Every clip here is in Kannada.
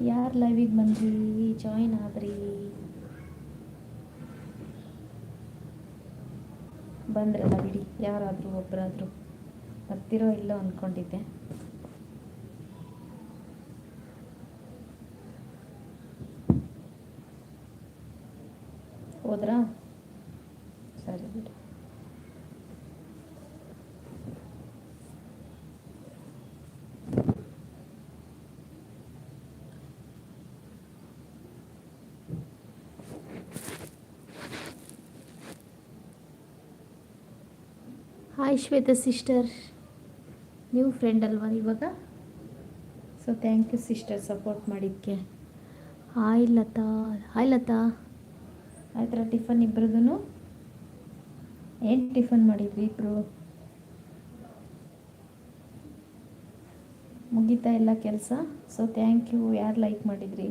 ಯಾರು ಲೈವಿಗೆ ಬಂದ್ರಿ? ಜಾಯಿನ್ ಆದ್ರಿ? ಬಂದ್ರಲ್ಲ ಬಿಡಿ ಯಾರಾದರೂ ಒಬ್ಬರಾದರೂ ಬರ್ತಿರೋ ಇಲ್ಲೋ ಅಂದ್ಕೊಂಡಿದ್ದೆ ಹೋದ್ರಾ ಸರಿ ಬಿಡಿ ಹಾಯ್ ಶ್ವೇತಾ ಸಿಸ್ಟರ್ ನೀವು ಫ್ರೆಂಡ್ ಅಲ್ವಾ ಇವಾಗ? So thank you sister support ಮಾಡಿದ್ದಕ್ಕೆ ಹಾಯ್ ಲತಾ. ಹಾಯ್ ಲತಾ. ಆಯ್ತರ ಟಿಫನ್ ಇಬ್ಬರದೂ ಏನು ಟಿಫನ್ ಮಾಡಿದ್ವಿ ಇಬ್ಬರು ಮುಗೀತಾ ಇಲ್ಲ ಕೆಲಸ? ಸೊ ಥ್ಯಾಂಕ್ ಯು ಯಾರು ಲೈಕ್ ಮಾಡಿದ್ರಿ?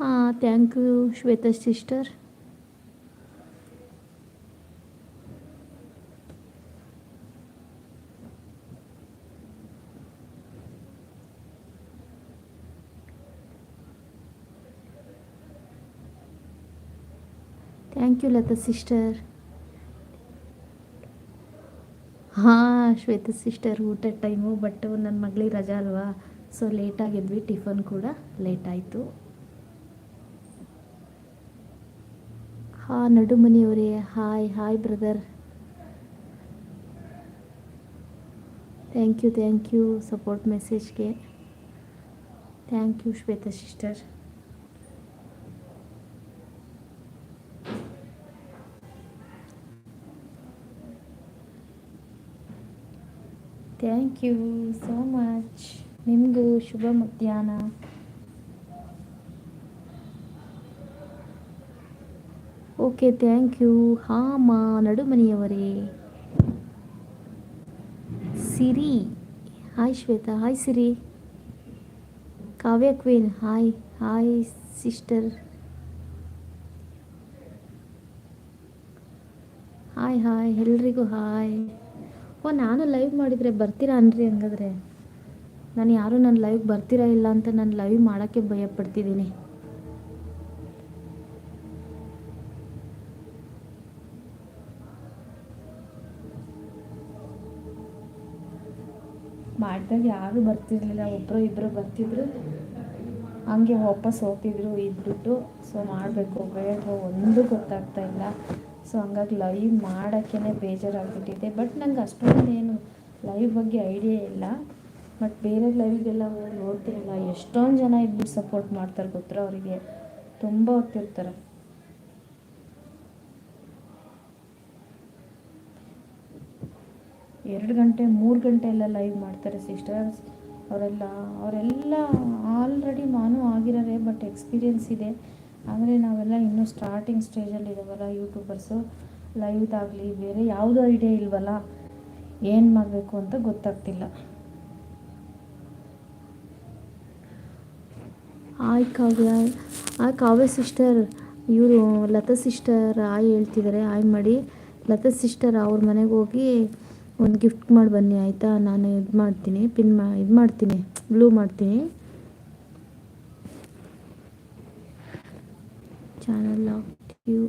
ಹಾಂ thank you Shweta sister thank you Latha sister ಹಾಂ, ಶ್ವೇತಾ ಸಿಸ್ಟರ್ ಊಟದ ಟೈಮು ಬಟ್ ನನ್ನ ಮಗಳಿಗೆ ರಜಾ ಅಲ್ವಾ? ಸೊ ಲೇಟಾಗಿದ್ವಿ ಟಿಫನ್ ಕೂಡ ಲೇಟ್ ಆಯಿತು. ಹಾಂ, ನಡುಮನಿಯವರೇ, hi hi brother thank you thank you support ಮೆಸೇಜ್ಗೆ thank you Shweta sister thank you so much ನಿಮಗೂ ಶುಭ ಮಧ್ಯಾಹ್ನ. Okay, thank you. ಹಾಮ, ನಡುಮನಿಯವರೇ. Siri. Hi Shweta. Hi Siri. Kavya queen. Hi. Hi sister. Hi hi. ಎಲ್ರಿಗೂ ಹಾಯ್. ಓ, ನಾನು ಲೈವ್ ಮಾಡಿದರೆ ಬರ್ತೀರಾ ಅನ್ರಿ ಹಂಗಾದ್ರೆ? ನಾನು ಯಾರೂ ನನ್ನ ಲೈವ್ ಬರ್ತೀರಾ ಇಲ್ಲ ಅಂತ ನಾನು ಲೈವ್ ಮಾಡೋಕ್ಕೆ ಭಯ ಮಾಡಿದಾಗ ಯಾರೂ ಬರ್ತಿರಲಿಲ್ಲ ಒಬ್ಬರು ಇಬ್ಬರು ಬರ್ತಿದ್ರು. ಹಂಗೆ ವಾಪಸ್ ಹೋಗ್ತಿದ್ರು ಇದ್ಬಿಟ್ಟು ಸೊ ಮಾಡಬೇಕು ಬೇಡ ಒಂದು ಗೊತ್ತಾಗ್ತಾ ಇಲ್ಲ. ಸೊ ಹಂಗಾಗಿ ಲೈವ್ ಮಾಡೋಕ್ಕೇ ಬೇಜಾರಾಗ್ಬಿಟ್ಟಿದೆ. ಬಟ್ ನಂಗೆ ಅಷ್ಟೊಂದು ಏನು ಲೈವ್ ಬಗ್ಗೆ ಐಡಿಯಾ ಇಲ್ಲ. ಬಟ್ ಬೇರೆ ಲೈವ್ಗೆಲ್ಲ ಹೋಗಿ ನೋಡ್ತೀರಲ್ಲ, ಎಷ್ಟೊಂದು ಜನ ಇದ್ಬಿಟ್ಟು ಸಪೋರ್ಟ್ ಮಾಡ್ತಾರೆ ಗೊತ್ತರ ಅವರಿಗೆ. ತುಂಬ ಹೊತ್ತಿರ್ತಾರೆ. ಎರಡು ಗಂಟೆ, ಮೂರು ಗಂಟೆ ಎಲ್ಲ ಲೈವ್ ಮಾಡ್ತಾರೆ ಸಿಸ್ಟರ್ಸ್ ಅವರೆಲ್ಲ ಅವರೆಲ್ಲ ಆಲ್ರೆಡಿ ನಾನು ಆಗಿರೋರೆ ಬಟ್ ಎಕ್ಸ್ಪೀರಿಯೆನ್ಸ್ ಇದೆ. ಆದರೆ ನಾವೆಲ್ಲ ಇನ್ನೂ ಸ್ಟಾರ್ಟಿಂಗ್ ಸ್ಟೇಜಲ್ಲಿ ಇದ್ದಾವಲ್ಲ ಯೂಟ್ಯೂಬರ್ಸು ಲೈವ್ದಾಗಲಿ ಬೇರೆ ಯಾವುದೋ ಐಡಿಯಾ ಇಲ್ವಲ್ಲ? ಏನು ಮಾಡಬೇಕು ಅಂತ ಗೊತ್ತಾಗ್ತಿಲ್ಲ. ಆಯ್ ಕಾವ್ಯ. ಆಯ್ ಕಾವ್ಯ ಸಿಸ್ಟರ್ ಇವರು ಲತಾ ಸಿಸ್ಟರ್ ಆಯ್ ಹೇಳ್ತಿದ್ದಾರೆ ಆಯ್ ಮಾಡಿ. ಲತಾ ಸಿಸ್ಟರ್ ಅವ್ರ ಮನೆಗೆ ಹೋಗಿ ಒಂದು ಗಿಫ್ಟ್ ಮಾಡಿ ಬನ್ನಿ, ಆಯಿತಾ? ನಾನು ಇದು ಮಾಡ್ತೀನಿ ಪಿನ್ ಮಾ, ಇದು ಮಾಡ್ತೀನಿ ಬ್ಲೂ ಮಾಡ್ತೀನಿ. Channel you